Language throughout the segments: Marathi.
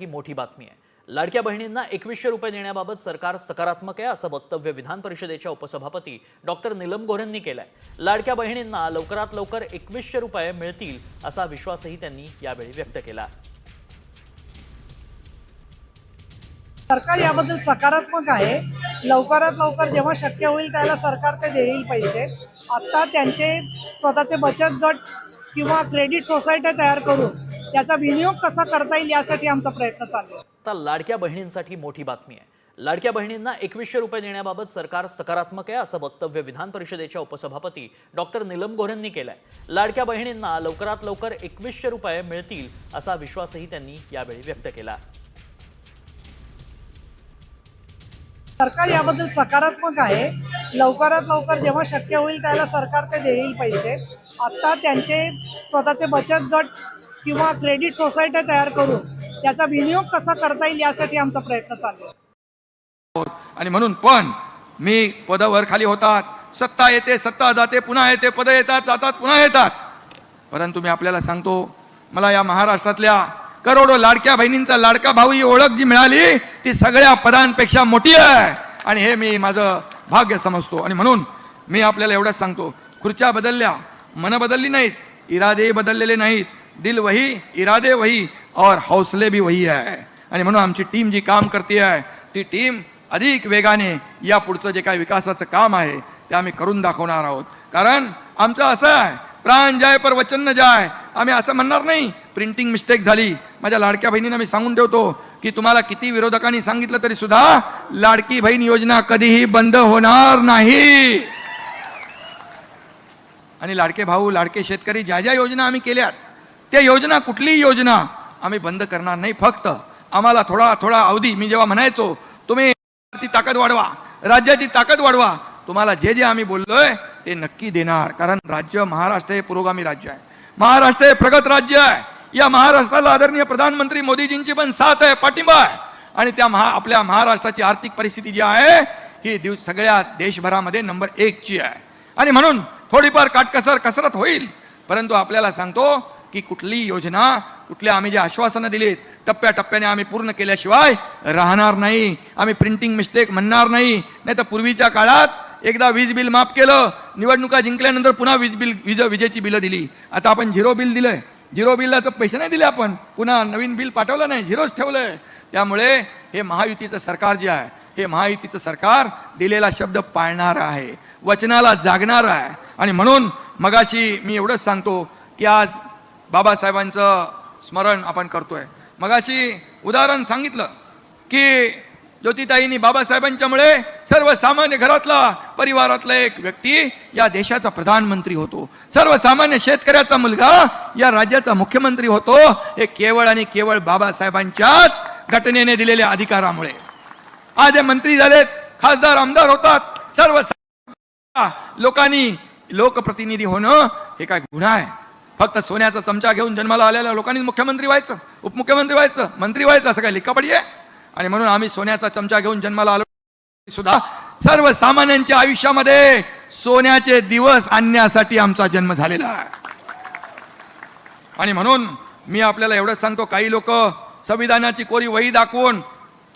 बहिणींसाठी मोठी बातमी आहे. लाडक्या बहिणींना एकवीसशे रुपये देण्याबाबत सरकार सकारात्मक आहे असं वक्तव्य विधान परिषदेच्या उपसभापती डॉक्टर निलम गोऱ्हेंनी केलंय. लाडक्या बहिणींना लवकरात लवकर एकवीसशे रुपये मिळतील असा विश्वासही त्यांनी यावेळी व्यक्त केला. सरकार याबद्दल सकारात्मक आहे. लवकरात लवकर जेव्हा शक्य होईल त्याला सरकार ते देईल पैसे. आता त्यांचे स्वतःचे बचत गट किंवा क्रेडिट सोसायट्या तयार करून त्याचा विनियोग कसा करता येईल यासाठी आमचा प्रयत्न चालू आहे. आता लाडक्या बहिणींसाठी मोठी बातमी आहे. लाडक्या बहिणींना एकवीसशे रुपये देण्याबाबत सरकार सकारात्मक आहे असं वक्तव्य विधान परिषदेच्या उपसभापती डॉक्टर नीलम गोऱ्हेंनी केलंय. लाडक्या बहिणींना लवकरात लवकर एकवीसशे रुपये मिळतील असा विश्वासही त्यांनी यावेळी व्यक्त केला. सरकार याबद्दल सकारात्मक आहे. लवकरात लवकर जेव्हा शक्य होईल त्याला सरकार ते देईल पैसे. आता त्यांचे स्वतःचे बचत गट किंवा क्रेडिट सोसायट्या तयार करून त्याचा विनियोग कसा करता येईल यासाठी आमचा प्रयत्न चालू आहे. आणि म्हणून पण मी पदावर खाली होतात. सत्ता येते सत्ता जाते पुन्हा येते पद येतात जातात पुन्हा येतात. परंतु मी आपल्याला सांगतो मला या महाराष्ट्रातल्या करोडो लाडक्या बहिणींचा लाडका भाऊ ही ओळख जी मिळाली ती सगळ्या पदांपेक्षा मोठी आहे. आणि हे मी माझं भाग्य समजतो. आणि म्हणून मी आपल्याला एवढंच सांगतो खुर्च्या बदलल्या मन बदलली नाहीत. इरादे बदललेले नाहीत. दिल वही इरादे वही और हौसले भी वही आहे आणि म्हणून आमची टीम जी काम करते आहे ती टीम अधिक वेगाने या पुढचं जे काही विकासाचं काम आहे ते आम्ही करून दाखवणार आहोत. कारण आमचं असं आहे प्राण जाय पर वचन न जाय. आम्ही असं म्हणणार नाही प्रिंटिंग मिस्टेक झाली. माझ्या लाडक्या बहिणींना मी सांगून ठेवतो की तुम्हाला किती विरोधकांनी सांगितलं तरी सुद्धा लाडकी बहीण योजना कधीही बंद होणार नाही. आणि लाडके भाऊ लाडके शेतकरी ज्या ज्या योजना आम्ही केल्यात त्या योजना कुठलीही योजना आम्ही बंद करणार नाही. फक्त आम्हाला थोडा थोडा अवधी मी जेव्हा म्हणायचो तुम्ही ती ताकद वाढवा राज्याची ताकद वाढवा तुम्हाला जे जे आम्ही बोललोय ते नक्की देणार. कारण राज्य महाराष्ट्र हे पुरोगामी राज्य आहे. महाराष्ट्र हे प्रगत राज्य आहे. या महाराष्ट्राला आदरणीय प्रधानमंत्री मोदीजींची पण साथ आहे पाठिंबा आहे. आणि त्या महा आपल्या महाराष्ट्राची आर्थिक परिस्थिती जी आहे ही दिवस सगळ्या देशभरामध्ये नंबर एक ची आहे. आणि म्हणून थोडीफार काटकसर कसरत होईल. परंतु आपल्याला सांगतो की कुठली योजना कुठल्या आम्ही जे आश्वासनं दिलीत टप्प्याटप्प्याने आम्ही पूर्ण केल्याशिवाय राहणार नाही. आम्ही प्रिंटिंग मिस्टेक म्हणणार नाही. नाही तर पूर्वीच्या काळात एकदा वीज बिल माफ केलं निवडणुका जिंकल्यानंतर पुन्हा वीज बिल वीज विजेची बिलं दिली. आता आपण झिरो बिल दिलंय. झिरो बिलला तर पैसे नाही दिले आपण. पुन्हा नवीन बिल पाठवलं नाही झिरोच ठेवलंय. त्यामुळे हे महायुतीचं सरकार जे आहे हे महायुतीचं सरकार दिलेला शब्द पाळणार आहे. वचनाला जागणार आहे. आणि म्हणून मगाशी मी एवढंच सांगतो की आज बाबासाहेबांचं स्मरण आपण करतोय. मगाशी उदाहरण सांगितलं की ज्योतिताईंनी बाबासाहेबांच्यामुळे सर्वसामान्य घरातला परिवारातला एक व्यक्ती या देशाचा प्रधानमंत्री होतो. सर्वसामान्य शेतकऱ्याचा मुलगा या राज्याचा मुख्यमंत्री होतो. हे केवळ आणि केवळ बाबासाहेबांच्याच घटनेने दिलेल्या अधिकारामुळे. आज हे मंत्री झालेत खासदार आमदार होतात. सर्व लोकांनी लोकप्रतिनिधी होणं हे काय गुन्हा आहे? फक्त सोन्याचा चमचा घेऊन जन्माला आलेल्या लोकांनी मुख्यमंत्री व्हायचं उपमुख्यमंत्री व्हायचं मंत्री व्हायचं असं काय लिखापडी आहे? आणि म्हणून आम्ही सोन्याचा चमचा घेऊन जन्माला आलो सुद्धा सर्वसामान्यांच्या आयुष्यामध्ये सोन्याचे दिवस आणण्यासाठी आमचा जन्म झालेला आहे. आणि म्हणून मी आपल्याला एवढंच सांगतो काही लोक संविधानाची कोरी वही दाखवून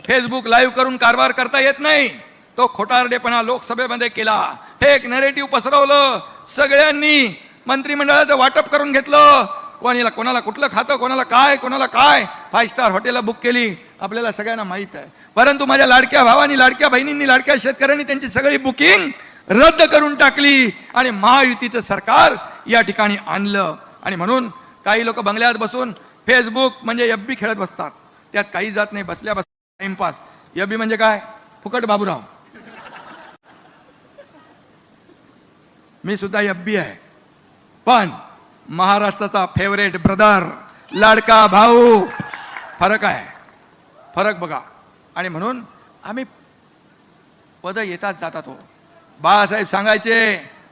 फेसबुक लाईव्ह करून कारभार करता येत नाही. तो खोटारडेपणा लोकसभेमध्ये केला. फेक नरेटिव्ह पसरवलं. सगळ्यांनी मंत्रिमंडळाचं वाटप करून घेतलं. कोणीला कोणाला कुठलं खातं कोणाला काय कोणाला काय? फाय स्टार हॉटेलला बुक केली. आपल्याला सगळ्यांना माहीत आहे. परंतु माझ्या लाडक्या भावानी लाडक्या बहिणींनी लाडक्या शेतकऱ्यांनी त्यांची सगळी बुकिंग रद्द करून टाकली आणि महायुतीचं सरकार या ठिकाणी आणलं. आणि म्हणून काही लोक बंगल्यात बसून फेसबुक म्हणजे यब्बी खेळत बसतात. त्यात काही जात नाही. बसल्या बस टाइमपास यब्बी म्हणजे काय? फुकट बाबूराव. मी सुद्धा यब्बी आहे पण महाराष्ट्राचा फेवरेट ब्रदर लाडका भाऊ फरक आहे. फरक बघा. आणि म्हणून आम्ही पद येतात जातात हो. बाळासाहेब सांगायचे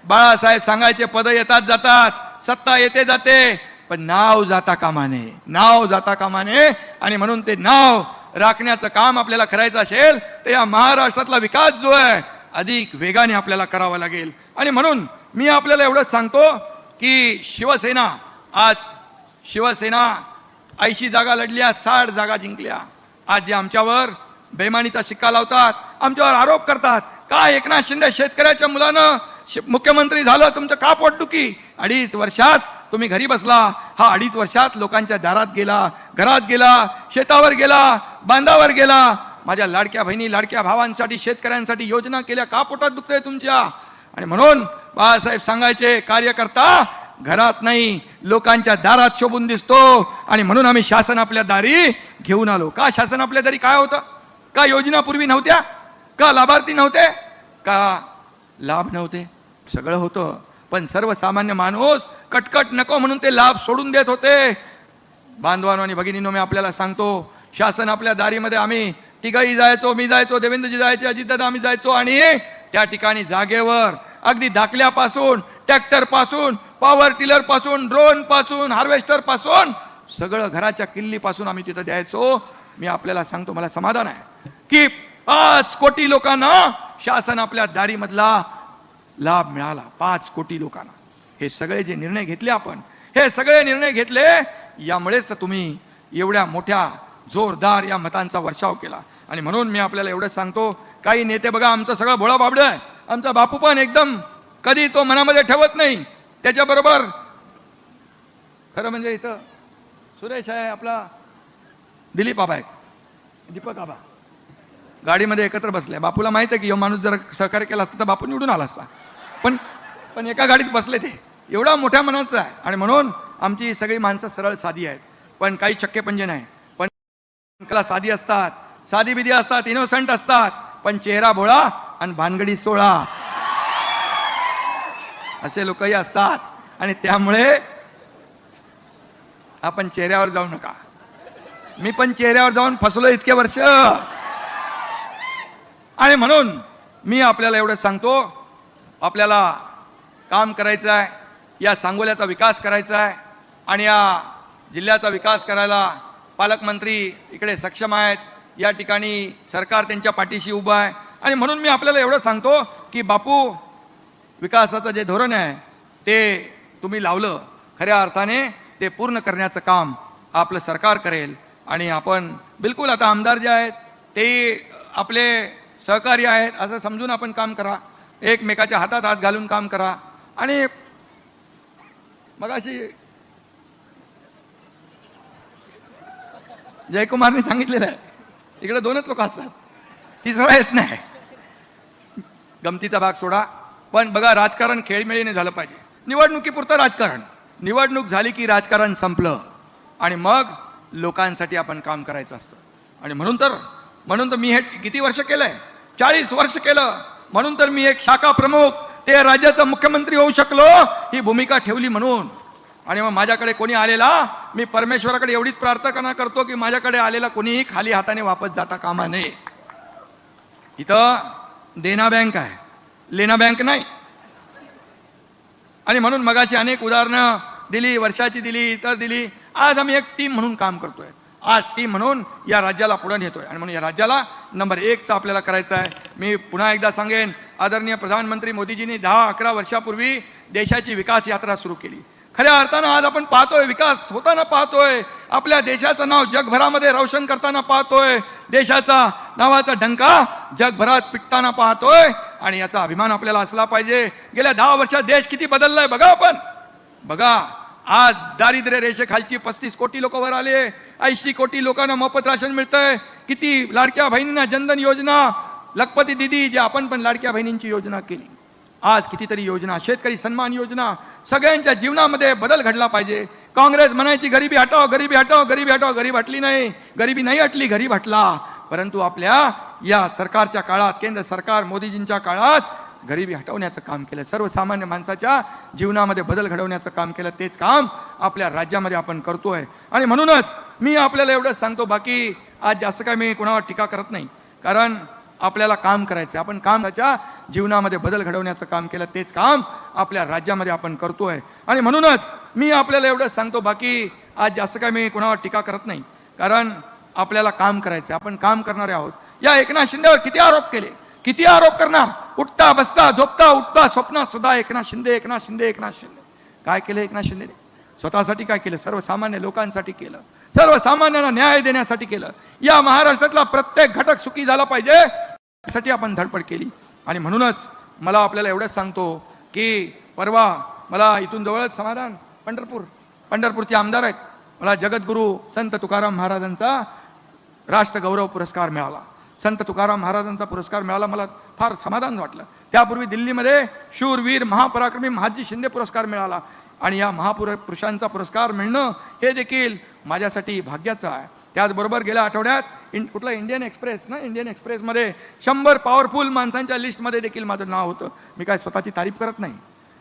बाळासाहेब सांगायचे पद येतात जातात. सत्ता येते जाते पण नाव जाता कामाने. नाव जाता कामाने. आणि म्हणून ते नाव राखण्याचं काम आपल्याला करायचं असेल तर या महाराष्ट्रातला विकास जो आहे अधिक वेगाने आपल्याला करावा लागेल. आणि म्हणून मी आपल्याला एवढंच सांगतो की शिवसेना आज शिवसेना ऐंशी जागा लढल्या साठ जागा जिंकल्या. आज जे आमच्यावर बेमानीचा शिक्का लावतात आमच्यावर आरोप करतात का एकनाथ शिंदे शेतकऱ्याच्या मुलानं मुख्यमंत्री झालं तुमचं का पोटदुखी अडीच वर्षात तुम्ही घरी बसला हा अडीच वर्षात लोकांच्या दारात गेला घरात गेला शेतावर गेला बांधावर गेला माझ्या लाडक्या बहिणी लाडक्या भावांसाठी शेतकऱ्यांसाठी योजना केल्या का पोटात दुखतंय तुमच्या? आणि म्हणून बाळासाहेब सांगायचे कार्यकर्ता घरात नाही लोकांच्या दारात शोभून दिसतो. आणि म्हणून आम्ही शासन आपल्या दारी घेऊन आलो. का शासन आपल्या दारी? काय होतं? का योजना पूर्वी नव्हत्या? का लाभार्थी नव्हते? का लाभ नव्हते? सगळं होतं. पण सर्वसामान्य माणूस कटकट नको म्हणून ते लाभ सोडून देत होते. बांधवानो आणि भगिनीनो मी आपल्याला सांगतो शासन आपल्या दारीमध्ये आम्ही तिघही जायचो मी जायचो देवेंद्रजी जायचे अजितदादा आम्ही जायचो आणि त्या ठिकाणी जागेवर अगदी धाकल्यापासून ट्रॅक्टरपासून पॉवर टिलरपासून ड्रोनपासून हार्वेस्टरपासून सगळं घराच्या किल्ली पासून आम्ही तिथं द्यायचो. मी आपल्याला सांगतो मला समाधान आहे. की पाच कोटी लोकांना शासन आपल्या दारीमधला लाभ मिळाला पाच कोटी लोकांना. हे सगळे जे निर्णय घेतले आपण हे सगळे निर्णय घेतले यामुळेच तर तुम्ही एवढ्या मोठ्या जोरदार या मतांचा वर्षाव केला. आणि म्हणून मी आपल्याला एवढं सांगतो काही नेते बघा आमचं सगळं भोळा बाबडं आहे. आमचा बापू पण एकदम कधी तो मनामध्ये ठेवत नाही. त्याच्याबरोबर खरं म्हणजे इथं सुरेश आहे आपला दिलीप बाबा आहे. दीपक आबा गाडीमध्ये एकत्र बसले. बापूला माहीत आहे की यो माणूस जर सहकार्य केला असता तर बापू निवडून आला असता. पण पण एका गाडीत बसले ते. एवढा मोठ्या मनाचा आहे. आणि म्हणून आमची सगळी माणसं सरळ साधी आहेत. पण काही चक्केपंजे नाही. साधी असतात साधी बिधी असतात इनोसंट असतात पण चेहरा भोळा आणि भानगडी सोळा. असे लोकही असतात आणि त्यामुळे आपण चेहऱ्यावर जाऊ नका. मी पण चेहऱ्यावर जाऊन फसलो इतके वर्ष. आणि म्हणून मी आपल्याला एवढं सांगतो आपल्याला काम करायचं आहे या सांगोल्याचा विकास करायचा आहे आणि या जिल्ह्याचा विकास करायला पालकमंत्री इकडे सक्षम आहेत. या ठिकाणी सरकार त्यांच्या पाठीशी उभं आहे. आणि म्हणून मी आपल्याला एवढं सांगतो की बापू विकासाचं जे धोरण आहे ते तुम्ही लावलं. खऱ्या अर्थाने ते पूर्ण करण्याचं काम आपलं सरकार करेल. आणि आपण बिलकुल आता आमदार जे आहेत ते आपले सहकारी आहेत असं समजून आपण काम करा. एकमेकाच्या हातात हात घालून काम करा. आणि मग अशी जयकुमारने सांगितलेलं आहे. इकडे दोनच लोक असतात. तिसरा येत नाही. गमतीचा भाग सोडा. पण बघा राजकारण खेळमेळीने झालं पाहिजे. निवडणुकीपुरतं राजकारण. निवडणूक झाली की राजकारण संपलं. आणि मग लोकांसाठी आपण काम करायचं असतं. आणि म्हणून तर म्हणून तर मी हे किती वर्ष केलंय? चाळीस वर्ष केलं. म्हणून तर मी एक शाखा प्रमुख ते राज्याचा मुख्यमंत्री होऊ शकलो ही भूमिका ठेवली म्हणून. आणि मग माझ्याकडे कोणी आलेला मी परमेश्वराकडे एवढीच प्रार्थना करतो की माझ्याकडे आलेला कोणीही खाली हाताने वापस जाता कामा नये. इथं देना बँक आहे. लेना बँक नाही. आणि म्हणून मगाशी अनेक उदाहरणं दिली वर्षाची दिली इतर दिली. आज आम्ही एक टीम म्हणून काम करतोय. आज टीम म्हणून या राज्याला पुढे नेतोय. आणि म्हणून या राज्याला नंबर एकचा आपल्याला करायचा आहे. मी पुन्हा एकदा सांगेन आदरणीय प्रधानमंत्री मोदीजींनी दहा अकरा वर्षापूर्वी देशाची विकास यात्रा सुरू केली. खऱ्या अर्थानं आज आपण पाहतोय विकास होताना पाहतोय. आपल्या देशाचं नाव जगभरामध्ये रोशन करताना पाहतोय. देशाचा नावाचा डंका जगभरात पिकताना पाहतोय. आणि याचा अभिमान आपल्याला असला पाहिजे. गेल्या दहा वर्षात देश किती बदललाय बघा आपण. बघा आज दारिद्र्य रेषेखालची पस्तीस कोटी लोक वर आले. ऐंशी कोटी लोकांना मोफत राशन मिळतंय. किती लाडक्या बहिणींना जनधन योजना. लखपती दिदी जे आपण पण लाडक्या बहिणींची योजना केली. आज कितीतरी योजना शेतकरी सन्मान योजना सगळ्यांच्या जीवनामध्ये बदल घडला पाहिजे. काँग्रेस म्हणायची गरिबी हटाव गरिबी हटाव गरिबी हटाव गरीब हटली नाही गरिबी नाही हटली गरीब हटला. परंतु आपल्या या सरकारच्या काळात केंद्र सरकार मोदीजींच्या काळात गरिबी हटवण्याचं काम केलं. सर्वसामान्य माणसाच्या जीवनामध्ये बदल घडवण्याचं काम केलं. तेच काम आपल्या राज्यामध्ये आपण करतोय. आणि म्हणूनच मी आपल्याला एवढंच सांगतो बाकी आज जास्त काय मी कुणावर टीका करत नाही. कारण आपल्याला काम करायचं आपण कामाच्या जीवनामध्ये बदल घडवण्याचं काम केलं तेच काम आपल्या राज्यामध्ये आपण करतोय. आणि म्हणूनच मी आपल्याला एवढं सांगतो बाकी आज जास्त काय मी कुणावर टीका करत नाही. कारण आपल्याला काम करायचं आपण काम करणारे आहोत. या एकनाथ शिंदेवर किती आरोप केले? किती आरोप करणार? उठता बसता झोपता उठता स्वप्नात सुद्धा एकनाथ शिंदे एकनाथ शिंदे एकनाथ शिंदे. काय केलं एकनाथ शिंदेने? स्वतःसाठी काय केलं? सर्वसामान्य लोकांसाठी केलं. सर्वसामान्यांना न्याय देण्यासाठी केलं. या महाराष्ट्रातला प्रत्येक घटक सुखी झाला पाहिजे. यासाठी आपण धडपड केली. आणि म्हणूनच मला आपल्याला एवढंच सांगतो की परवा मला इथून जवळच समाधान पंढरपूर. पंढरपूरचे आमदार आहेत. मला जगद्गुरू संत तुकाराम महाराजांचा राष्ट्रगौरव पुरस्कार मिळाला. संत तुकाराम महाराजांचा पुरस्कार मिळाला मला फार समाधान वाटलं. त्यापूर्वी दिल्लीमध्ये शूरवीर महापराक्रमी महाजी शिंदे पुरस्कार मिळाला. आणि या महापुर पुरुषांचा पुरस्कार मिळणं हे देखील माझ्यासाठी भाग्याचं आहे. त्याचबरोबर गेल्या आठवड्यात इन कुठला इंडियन एक्सप्रेस ना इंडियन एक्सप्रेसमध्ये शंभर पॉवरफुल माणसांच्या लिस्टमध्ये देखील माझं नाव होतं. मी काय स्वतःची तारीफ करत नाही.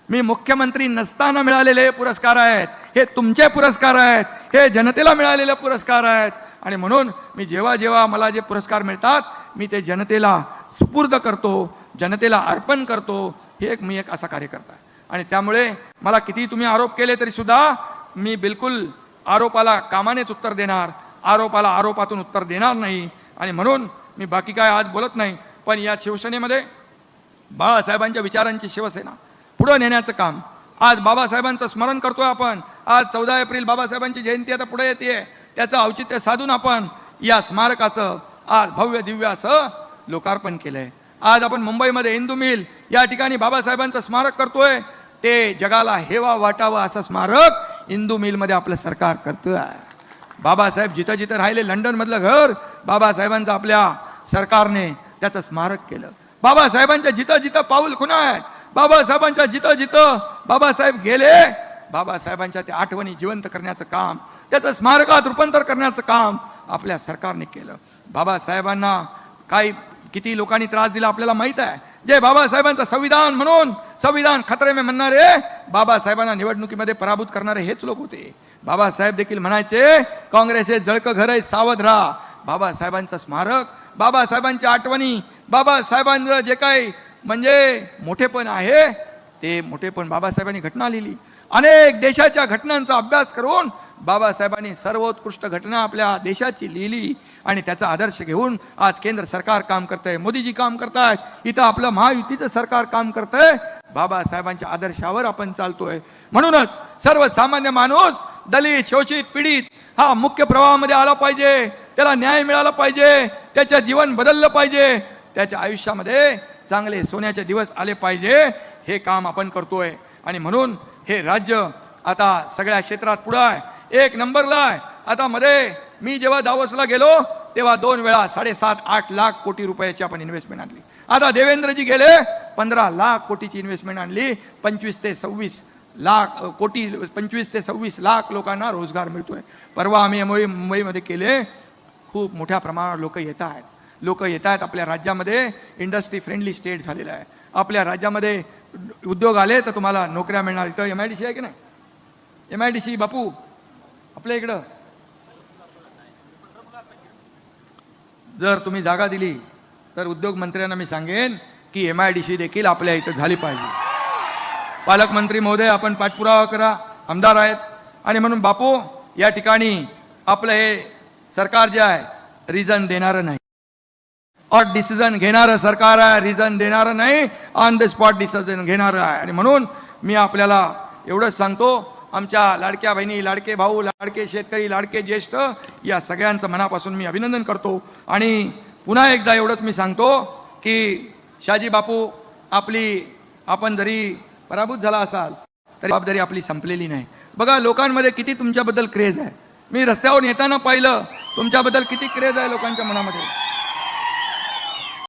मी मुख्यमंत्री नसताना मिळालेले पुरस्कार आहेत. हे तुमचे पुरस्कार आहेत. हे जनतेला मिळालेले पुरस्कार आहेत. आणि म्हणून मी जेव्हा जेव्हा मला जे पुरस्कार मिळतात मी ते जनतेला सुपूर्द करतो जनतेला अर्पण करतो. हे एक मी एक असा कार्यकर्ता आहे. आणि त्यामुळे मला किती तुम्ही आरोप केले तरी सुद्धा मी बिलकुल आरोपाला कामानेच उत्तर देणार. आरोपाला आरोपातून उत्तर देणार नाही. आणि म्हणून मी बाकी काय आज बोलत नाही पण या शिवसेनेमध्ये बाळासाहेबांच्या विचारांची शिवसेना पुढं नेण्याचं काम. आज बाबासाहेबांचं स्मरण करतोय आपण. आज चौदा एप्रिल बाबासाहेबांची जयंती आता पुढे येते त्याचं औचित्य साधून आपण या स्मारकाचं आज भव्य दिव्य असं लोकार्पण केलंय. आज आपण मुंबईमध्ये हिंदू मिल या ठिकाणी बाबासाहेबांचं स्मारक करतोय. ते जगाला हेवा वाटावं असं स्मारक हिंदू मिलमध्ये आपलं सरकार करतोय. बाबासाहेब जिथं जिथं राहिले लंडनमधलं घर बाबासाहेबांचं आपल्या सरकारने त्याचं स्मारक केलं. बाबासाहेबांच्या जिथं जिथं पाऊल खुणा आहे बाबासाहेबांच्या जिथं जिथं बाबासाहेब गेले बाबासाहेबांच्या त्या आठवणी जिवंत करण्याचं काम त्याचं स्मारकात रूपांतर करण्याचं काम आपल्या सरकारने केलं. बाबासाहेबांना काही किती लोकांनी त्रास दिला आपल्याला माहीत आहे जे बाबासाहेबांचं संविधान म्हणून संविधान खतरे में म्हणणारे बाबासाहेबांना निवडणुकीमध्ये पराभूत करणारे हेच लोक होते. बाबासाहेब देखील म्हणायचे काँग्रेसचे जळकं घर आहे सावध राहा. बाबासाहेबांचं स्मारक बाबासाहेबांच्या आठवणी बाबासाहेबांचं जे काही म्हणजे मोठेपण आहे ते मोठेपण बाबासाहेबांनी घटना लिहिली. अनेक देशाच्या घटनांचा अभ्यास करून बाबासाहेबांनी सर्वोत्कृष्ट घटना आपल्या देशाची लिहिली. आणि त्याचा आदर्श घेऊन आज केंद्र सरकार काम करतंय मोदीजी काम करतायत. इथं आपलं महायुतीचं सरकार काम करतंय. बाबासाहेबांच्या आदर्शावर आपण चालतोय. म्हणूनच सर्वसामान्य माणूस दलित शोषित पीडित हा मुख्य प्रवाहामध्ये आला पाहिजे. त्याला न्याय मिळाला पाहिजे. त्याचं जीवन बदललं पाहिजे. त्याच्या आयुष्यामध्ये चांगले सोन्याचे दिवस आले पाहिजे. हे काम आपण करतोय. आणि म्हणून हे राज्य आता सगळ्या क्षेत्रात पुढं आहे. एक नंबरला आहे. आता मध्ये मी जेव्हा दावोसला गेलो तेव्हा दोन वेळा साडेसात आठ लाख कोटी रुपयाची आपण इन्व्हेस्टमेंट आणली. आता देवेंद्रजी गेले पंधरा लाख कोटीची इन्व्हेस्टमेंट आणली पंचवीस ते सव्वीस लाख कोटी पंचवीस ते सव्वीस लाख लोकांना रोजगार मिळतोय. परवा आम्ही मुंबई मुंबईमध्ये केले खूप मोठ्या प्रमाणावर लोक येत आहेत. लोक येत आहेत आपल्या राज्यामध्ये इंडस्ट्री फ्रेंडली स्टेट झालेलं आहे. आपल्या राज्यामध्ये उद्योग आले तर तुम्हाला नोकऱ्या मिळणार. इथं एम आय डी सी आहे की नाही? M I D C Bapu आपल्या इकडं. जर तुम्ही जागा दिली तर उद्योग मंत्र्यांना मी सांगेन की एम आय डी सी देखील आपल्या इथं झाली पाहिजे. पालकमंत्री महोदय आपण पाठपुरावा करा आमदार आहेत. आणि म्हणून बापू या ठिकाणी आपलं हे सरकार जे आहे रिझन देणारं नाही. और डिसिजन घेणारं सरकार आहे रिझन देणारं नाही. ऑन द स्पॉट डिसिजन घेणारं आहे. आणि म्हणून मी आपल्याला एवढंच सांगतो आमच्या लाडक्या बहिणी लाडके भाऊ लाडके शेतकरी लाडके ज्येष्ठ या सगळ्यांचं मनापासून मी अभिनंदन करतो. आणि पुन्हा एकदा एवढंच मी सांगतो की शाजी बापू आपली आपण जरी पराभूत झाला असाल तरी जबाबदारी आपली संपलेली नाही. बघा लोकांमध्ये किती तुमच्याबद्दल क्रेज आहे. मी रस्त्यावर येताना पाहिलं तुमच्याबद्दल किती क्रेज आहे लोकांच्या मनामध्ये.